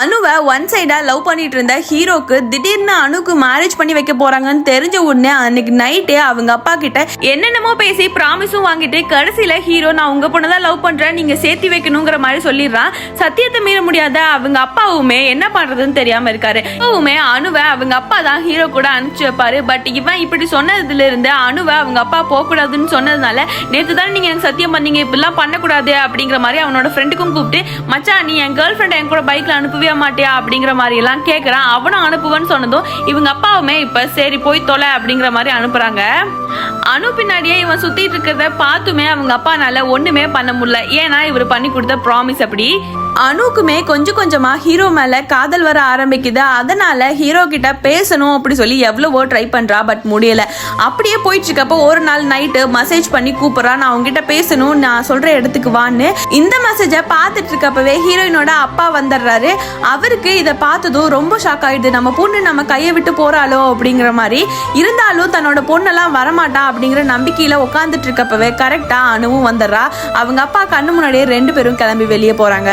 I know one சைடாக love பண்ணிட்டு இருந்த ஹீரோக்கு திடீர்னு அனுக்கு மேரேஜ் பண்ணி வைக்க போறாங்கன்னு தெரிஞ்ச உடனே அன்னைக்கு நைட்டே அவங்க அப்பா கிட்ட என்னென்னமோ பேசி ப்ராமிஸும் வாங்கிட்டு கடைசியில் ஹீரோ நான் உங்க பொண்ணை தான் லவ் பண்றேன் நீங்க சேர்த்து வைக்கணுங்கிற மாதிரி சொல்லிடுறான். சத்தியத்தை மீற முடியாத அவங்க அப்பாவுமே என்ன பண்றதுன்னு தெரியாம இருக்காரு. அப்பாவுமே அணுவை அவங்க அப்பா தான் ஹீரோ கூட அனுப்பிச்சு வைப்பாரு. பட் இவன் இப்படி சொன்னதுல இருந்து அணுவை அவங்க அப்பா போக கூடாதுன்னு சொன்னதுனால நேத்து தான் நீங்க எனக்கு சத்தியம் பண்ணீங்க இப்படிலாம் பண்ணக்கூடாது அப்படிங்கிற மாதிரி அவனோட ஃப்ரெண்டுக்கும் கூப்பிட்டு மச்சான் நீ என் கேர்ள் ஃப்ரெண்ட் என் கூட பைக்ல அனுப்பவே மாட்டேன் மாட்டியா அப்படிங்கிற மாதிரி எல்லாம் கேட்கறான் அவனும் அனுப்புவேன்னு சொன்னதும் இவங்க அப்பாவுமே இப்ப சரி போய் தொலை அப்படிங்கிற மாதிரி அனுப்புறாங்க. அனு பின்னாடியே இவன் சுத்திட்டு இருக்கிறத பார்த்துமே அவங்க அப்பானால ஒண்ணுமே பண்ண முடியல. ஏன்னா இவர் பண்ணி கொடுத்த ப்ராமிஸ் அப்படி. அனுக்குமே கொஞ்சம் கொஞ்சமா ஹீரோ மேல காதல் வர ஆரம்பிக்குது. அதனால ஹீரோ கிட்ட பேசணும் அப்படி சொல்லி எவ்வளவோ ட்ரை பண்றா பட் முடியல. அப்படியே போயிட்டு இருக்கப்போ ஒரு நாள் நைட்டு மெசேஜ் பண்ணி கூப்பிடுறா. நான் உங்ககிட்ட பேசணும் நான் சொல்ற இடத்துக்கு வான்னு. இந்த மெசேஜை பார்த்துட்டு இருக்கப்பவே ஹீரோயினோட அப்பா வந்துடுறாரு. அவருக்கு இதை பார்த்ததும் ரொம்ப ஷாக் ஆயிடுது. நம்ம பொண்ணு நம்ம கையை விட்டு போறாளோ அப்படிங்கிற மாதிரி. இருந்தாலும் தன்னோட பொண்ணெல்லாம் வரமாட்டா அப்படிங்கிற நம்பிக்கையில உட்காந்துட்டு இருக்கப்பவே கரெக்டா அணுவும் வந்துடுறா அவங்க அப்பா கண்ணு முன்னாடியே ரெண்டு பேரும் கிளம்பி வெளியே போறாங்க.